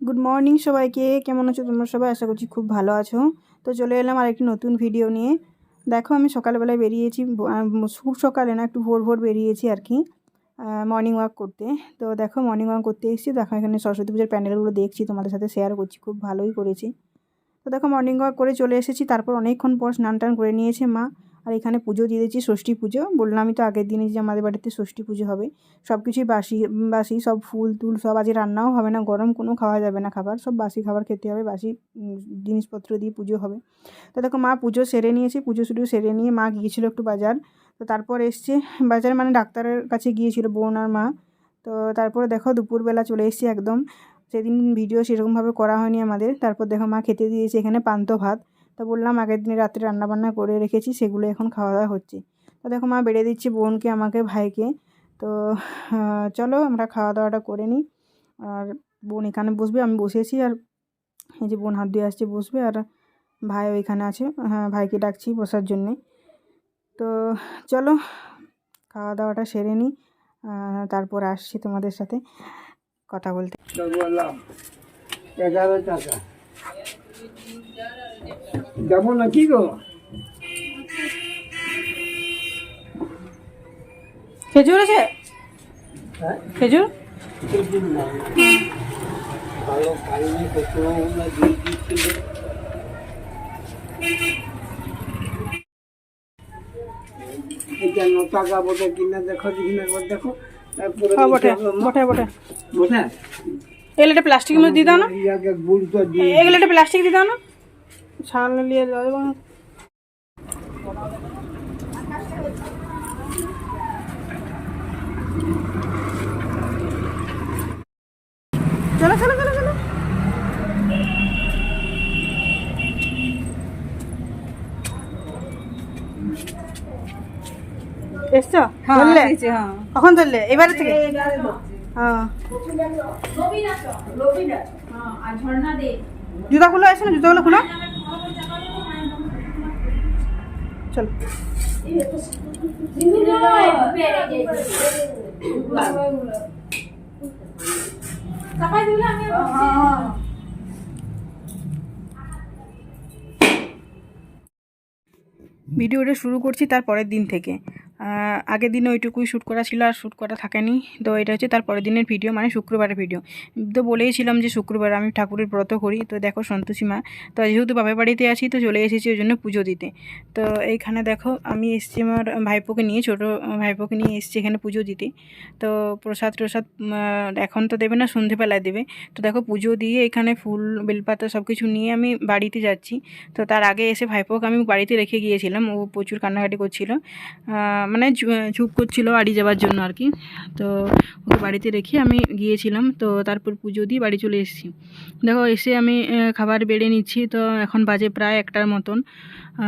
Good morning সবাইকে। কেমন আছো তোমরা সবাই? আশা করছি খুব ভালো আছো। তো চলে এলাম আর একটি নতুন ভিডিও নিয়ে। দেখো, আমি সকালবেলায় বেরিয়েছি খুব সকালে না, একটু ভোর ভোর বেরিয়েছি আর কি মর্নিং ওয়াক করতে। তো দেখো মর্নিং ওয়াক করতে এসেছি। দেখো, এখানে সরস্বতী পুজোর প্যান্ডেলগুলো দেখছি, তোমাদের সাথে শেয়ার করছি, খুব ভালোই করেছি। তো দেখো মর্নিং ওয়াক করে চলে এসেছি। তারপর অনেকক্ষণ পর স্নান টান করে নিয়েছে মা। আর এখানে পুজো দিয়ে দিয়েছি, ষষ্ঠী পুজো। বললামই তো আগের দিনে যে আমাদের বাড়িতে ষষ্ঠী পুজো হবে। সব কিছুই বাসি বাসি, সব ফুল টুল সব আজকে রান্নাও হবে না, গরম কোনো খাওয়া যাবে না খাবার, সব বাসি খাবার খেতে হবে, বাসি জিনিসপত্র দিয়ে পুজো হবে। তো দেখো মা পুজো সেরে নিয়েছে, পুজো শুধু সেরে নিয়ে মা গিয়েছিল একটু বাজার। তো তারপর এসছে, বাজার মানে ডাক্তারের কাছে গিয়েছিল, বোন আর মা। তো তারপরে দেখো দুপুরবেলা চলে এসেছি একদম। সেদিন ভিডিও সেরকমভাবে করা হয়নি আমাদের। তারপর দেখো মা খেতে দিয়েছে এখানে পান্ত ভাত। তো বললাম, আগের দিনে রাত্রে রান্নাবান্না করে রেখেছি, সেগুলো এখন খাওয়া দাওয়া হচ্ছে। তো দেখো মা বেড়ে দিচ্ছি বোনকে, আমাকে, ভাইকে। তো চলো আমরা খাওয়া দাওয়াটা করে নিই। আর বোন এখানে বসবে, আমি বসেছি আর এই যে বোন হাত দিয়ে আসছে, বসবে। আর ভাই ওইখানে আছে হ্যাঁ ভাইকে ডাকছি বসার জন্যে। তো, চলো খাওয়া দাওয়াটা সেরে নিই। তারপর আসছি তোমাদের সাথে কথা বলতে। এগারো টাকা। যাব না কি গো? খেজুর আছে? হ্যাঁ? খেজুর? টাকা বটে কিনা দেখো একবার দেখো। হ্যাঁ এগুলো মধ্যে দিয়ে দাও না। এগুলো প্লাস্টিক দিয়ে দাও না। ছাল নিয়ে এবং চলো চলো চলো চলো। এসছো? ধরলে? কখন ধরলে? এবারে থেকে? হ্যাঁ। জুতাগুলো আছে? না জুতাগুলো খুলো। ভিডিওটা শুরু করছি তার পরের দিন থেকে। আগের দিনে ওইটুকুই শ্যুট করা ছিল আর শ্যুট করা থাকেনি। তো এটা হচ্ছে তার পরের দিনের ভিডিও মানে শুক্রবারের ভিডিও তো বলেইছিলাম যে শুক্রবার আমি ঠাকুরের ব্রত করি। তো দেখো সন্তোষী মা তো যেহেতু বাবার বাড়িতে আছি তো চলে এসেছি ওই জন্য পুজো দিতে। তো এইখানে দেখো আমি এসেছি আমার ভাইপোকে নিয়ে ছোটো ভাইপোকে নিয়ে এসেছি এখানে পুজো দিতে। তো প্রসাদ আহ, এখন তো দেবে না সন্ধেবেলায় দেবে। তো দেখো পুজো দিয়ে এখানে ফুল বেলপাতা সব কিছু নিয়ে আমি বাড়িতে যাচ্ছি। তো তার আগে এসে ভাইপোকে আমি বাড়িতে রেখে গিয়েছিলাম। ও প্রচুর কান্নাকাটি করছিল। মানে চুপ করছিল বাড়ি যাওয়ার জন্য আর কি। তো ওকে বাড়িতে রেখে আমি গিয়েছিলাম। তো তারপর পুজো দিয়ে বাড়ি চলে এসেছি। দেখো, এসে আমি খাবার বেড়ে নিচ্ছি। তো এখন বাজে প্রায় একটার মতন।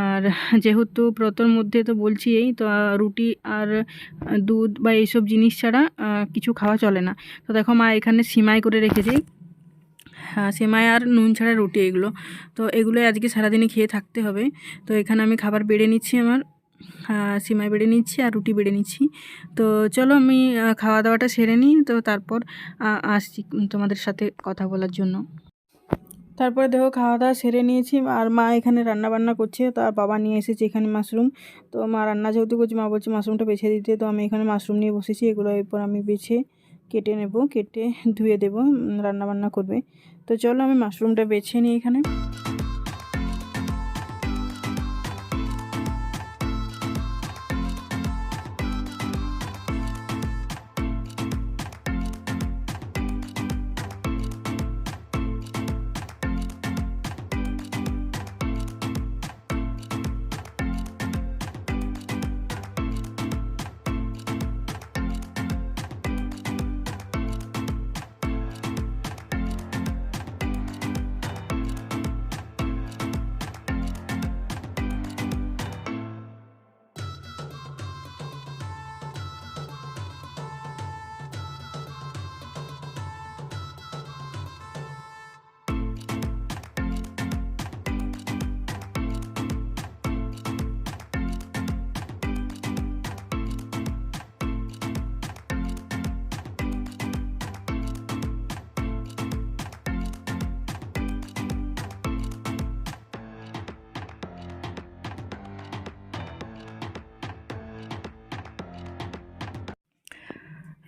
আর যেহেতু ব্রতর মধ্যে তো বলছি এই তো রুটি আর দুধ বা এইসব জিনিস ছাড়া কিছু খাওয়া চলে না। তো দেখো, মা এখানে সিমাই করে রেখেছি হ্যাঁ সেমাই আর নুন ছাড়া রুটি এগুলো। তো এগুলোই আজকে সারাদিনে খেয়ে থাকতে হবে। তো এখানে আমি খাবার বেড়ে নিচ্ছি আমার। সিমাই বেড়ে নিচ্ছি আর রুটি বেড়ে নিচ্ছি। তো চলো আমি খাওয়া দাওয়াটা সেরে নিই, তো তারপর আসছি তোমাদের সাথে কথা বলার জন্য। তারপরে দেখো খাওয়া দাওয়া সেরে নিয়েছি, আর মা এখানে রান্না বান্না করছে, তো আর বাবা নিয়ে এসেছে এখানে মাশরুম। তো মা রান্না যেহেতু করছে, মা বলছে মাশরুমটা বেছে দিতে, তো আমি এখানে মাশরুম নিয়ে বসেছি, এগুলো এরপর আমি বেছে কেটে নেব, কেটে ধুয়ে দেবো রান্না বান্না করবে। তো চলো আমি মাশরুমটা বেছে নিই এখানে।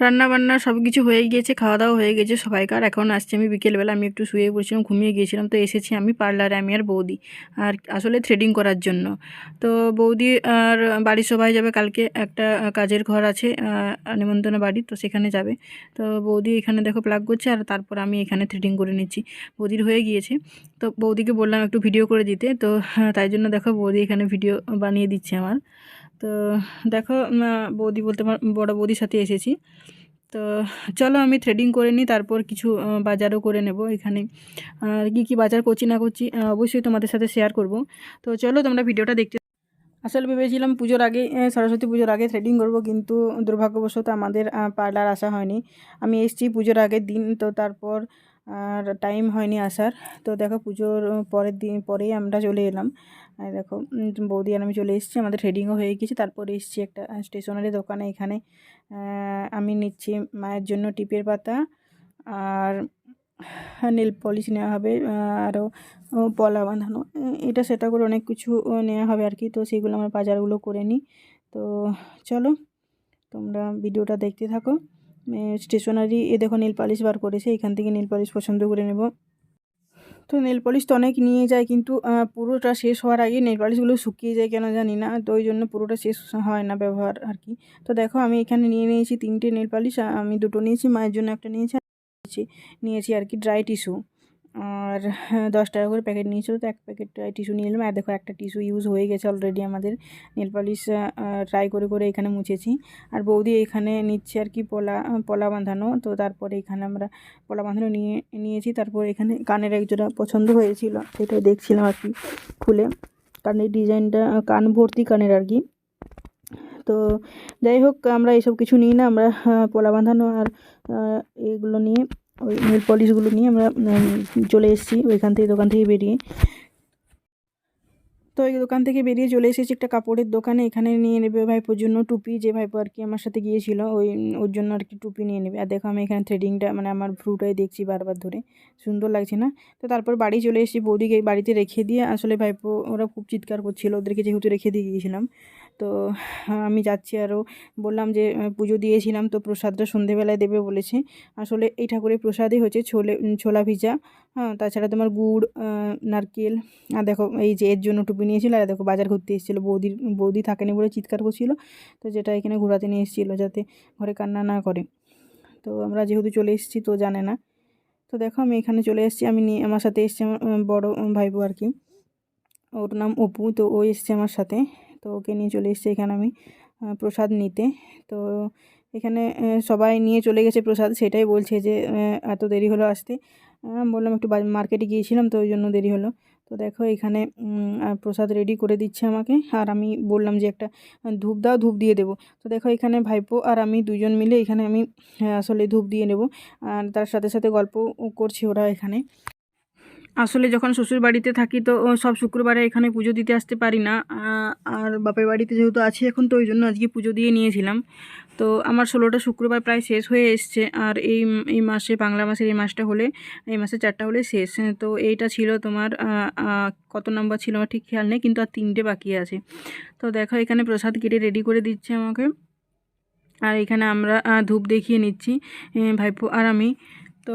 রান্না বান্না সব কিছু হয়ে গিয়েছে খাওয়া দাওয়া হয়ে গেছে সবাইকার। এখন আসছে আমি বিকেলবেলা আমি একটু শুয়ে পড়ছিলাম ঘুমিয়ে গিয়েছিলাম তো এসেছি আমি পার্লারে আমি আর বৌদি। আর আসলে থ্রেডিং করার জন্য। তো বৌদি আর বাড়ির সবাই যাবে কালকে একটা কাজের ঘর আছে আহ, নিমন্ত্রণ বাড়ি তো সেখানে যাবে। তো বৌদি এখানে দেখো প্লাগ করছে আর তারপর আমি এখানে থ্রেডিং করে নিচ্ছি। বৌদির হয়ে গিয়েছে। তো বৌদিকে বললাম একটু ভিডিও করে দিতে তো হ্যাঁ, তাই জন্য দেখো বৌদি এখানে ভিডিও বানিয়ে দিচ্ছে আমার। তো দেখো বৌদি বলতে বড় বৌদির সাথে এসেছি। তো চলো আমি থ্রেডিং করে নিই, তারপর কিছু বাজারও করে নেব এখানে। কী কী বাজার করছি না করছি অবশ্যই তোমাদের সাথে শেয়ার করব। তো চলো তোমরা ভিডিওটা দেখতে আসলে ভেবেছিলাম পুজোর আগে সরস্বতী পুজোর আগে থ্রেডিং করব, কিন্তু দুর্ভাগ্যবশত আমাদের পার্লার আসা হয়নি। আমি এসেছি পুজোর আগের দিন, তো তারপর আর টাইম হয়নি আসার। তো দেখো পুজোর পরের দিন, পরেই আমরা চলে এলাম। দেখো বৌদি আর আমি চলে এসেছি, আমাদের থ্রেডিংও হয়ে গেছে। তারপরে এসেছি একটা স্টেশনারি দোকানে এখানে। আমি নিচ্ছি মায়ের জন্য টিপের পাতা আর নেল পলিশ নেওয়া হবে আরও পলা বাঁধানো। এটা সেটা করে অনেক কিছু নেওয়া হবে আর কি। তো সেগুলো আমরা বাজারগুলো করে নিই। তো চলো, তোমরা ভিডিওটা দেখতে থাকো। স্টেশনারি এ দেখো নীল পালিশ বার করেছে, এখান থেকে নীল পালিশ পছন্দ করে নেব। তো নেল পলিশ তো অনেক নিয়ে যায়, কিন্তু পুরোটা শেষ হওয়ার আগে নেল পলিশগুলো শুকিয়ে যায় কেন জানি না, তো ওই জন্য পুরোটা শেষ হয় না ব্যবহার আর কি। তো দেখো আমি এখানে নিয়ে নিয়েছি তিনটে নেল পালিশ আমি দুটো নিয়েছি, মায়ের জন্য একটা নিয়েছি নিয়েছি আর কি ড্রাই টিস্যু আর হ্যাঁ, দশ টাকা করে প্যাকেট নিয়েছিল তো এক প্যাকেট টিস্যু নিয়ে নিলাম আর দেখো একটা টিস্যু ইউজ হয়ে গেছে অলরেডি আমাদের নেল পালিশ ট্রাই করে করে এখানে মুছেছি। আর বৌদি এখানে নিচ্ছে আর কি পলা পলা বাঁধানো তো তারপরে এখানে আমরা পলা বাঁধানো নিয়ে নিয়েছি। তারপর এখানে কানের একজোড়া পছন্দ হয়েছিল সেটাই দেখছিলাম আর কি খুলে কানের ডিজাইনটা কান ভর্তি কানের আর কি। তো যাই হোক আমরা এসব কিছু নিই না আমরা পলা বাঁধানো আর এগুলো নিয়ে ওই নেল পলিশগুলো নিয়ে আমরা চলে এসেছি ওইখান থেকে দোকান থেকে বেরিয়ে। তো এই দোকান থেকে বেরিয়ে চলে এসেছি একটা কাপড়ের দোকানে। এখানে নিয়ে নেবে ভাইপোর জন্য টুপি, যে ভাইপো আর কি আমার সাথে গিয়েছিল, ওই, ওর জন্য আর কি টুপি নিয়ে নেবে। আর দেখো আমি এখানে থ্রেডিংটা মানে আমার ভ্রুটাই দেখছি বারবার ধরে। সুন্দর লাগছে না? তো তারপর বাড়ি চলে এসেছি, বৌদিকে বাড়িতে রেখে দিয়ে। আসলে ভাইপো ওরা খুব চিৎকার করছিল, ওদেরকে যেহেতু রেখে দিয়ে গিয়েছিলাম। তো আমি যাচ্ছি আরও বললাম যে পুজো দিয়েছিলাম তো প্রসাদটা সন্ধেবেলায় দেবে বলেছে। আসলে এই ঠাকুরের প্রসাদই হচ্ছে ছোলে ছোলা ভিজা। হ্যাঁ তাছাড়া তোমার গুড় নারকেল, আর দেখো এই যে এর জন্য টুপি নিয়েছিল আর দেখো বাজার ঘুরতে এসেছিল, বৌদির, বৌদি থাকেনি বলে চিৎকার করছিল। তো যেটা এখানে ঘোরাতে নিয়ে এসেছিল যাতে ঘরে কান্না না করে। তো আমরা যেহেতু চলে এসেছি তো জানে না। তো দেখো আমি এখানে চলে এসেছি, আমি নিয়ে আমার সাথে এসেছি আমার বড়ো ভাইবো আর কি। ওর নাম অপু, তো ও এসছে আমার সাথে। তো ওকে নিয়ে চলে এসছে এখানে আমি প্রসাদ নিতে। তো এখানে সবাই নিয়ে চলে গেছে প্রসাদ, সেটাই বলছে যে এত দেরি হলো আসতে। বললাম একটু মার্কেটে গিয়েছিলাম তো ওই জন্য দেরি হলো। তো দেখো এখানে প্রসাদ রেডি করে দিচ্ছে আমাকে। আর আমি বললাম যে একটা ধূপ দাও, ধূপ দিয়ে দেবো। তো দেখো এখানে ভাইপো আর আমি দুজন মিলে এখানে আমি আসলে ধূপ দিয়ে নেব। আর তার সাথে সাথে গল্প করছি ওরা এখানে। আসলে যখন শ্বশুর বাড়িতে থাকি তো সব শুক্রবারে এখানে পুজো দিতে আসতে পারি না। আর বাপের বাড়িতে যেহেতু আছি এখন তো ওই জন্য আজকে পুজো দিয়ে নিয়েছিলাম। তো আমার ষোলোটা শুক্রবার প্রায় শেষ হয়ে এসছে আর এই এই মাসে, বাংলা মাসের এই মাসটা হলে, এই মাসে চারটা হলে শেষ। তো এইটা ছিল তোমার কত নম্বর ছিল আমার ঠিক খেয়াল নেই কিন্তু আর তিনটে বাকি আছে। তো দেখো এখানে প্রসাদ কেটে রেডি করে দিচ্ছে আমাকে। আর এখানে আমরা ধূপ দেখিয়ে নিচ্ছি ভাইপো আর আমি। তো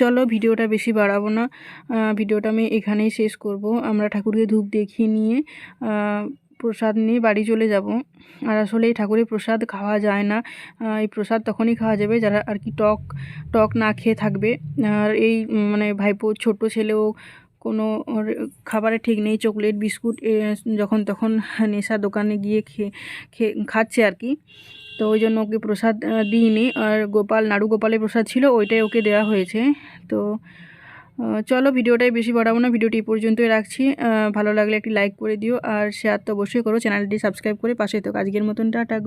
চলো ভিডিওটা বেশি বাড়াবো না। ভিডিওটা আমি এখানেই শেষ করব। আমরা ঠাকুরকে ধূপ দেখিয়ে নিয়ে প্রসাদ নিয়ে বাড়ি চলে যাব। আর আসলে এই ঠাকুরের প্রসাদ খাওয়া যায় না। এই প্রসাদ তখনই খাওয়া যাবে যারা আর কি টক টক না খেয়ে থাকবে। আর এই মানে ভাইপো ছোট ছেলেও কোনো খাবারে ঠিক নেই, চকলেট, বিস্কুট যখন তখন নেশা দোকানে গিয়ে খেয়ে খাচ্ছে আর কি। তো ওই জন্য ওকে প্রসাদ দিইনি। আর গোপাল, নাড়ু গোপালের প্রসাদ ছিল, ওইটাই ওকে দেওয়া হয়েছে। তো চলো ভিডিওটাই বেশি বাড়াবো না, ভিডিওটি পর্যন্তই রাখছি। ভালো লাগলে একটি লাইক করে দিও। আর শেয়ার তো অবশ্যই করো, চ্যানেলটি সাবস্ক্রাইব করে পাশে তো আজকের মতন, টাটা।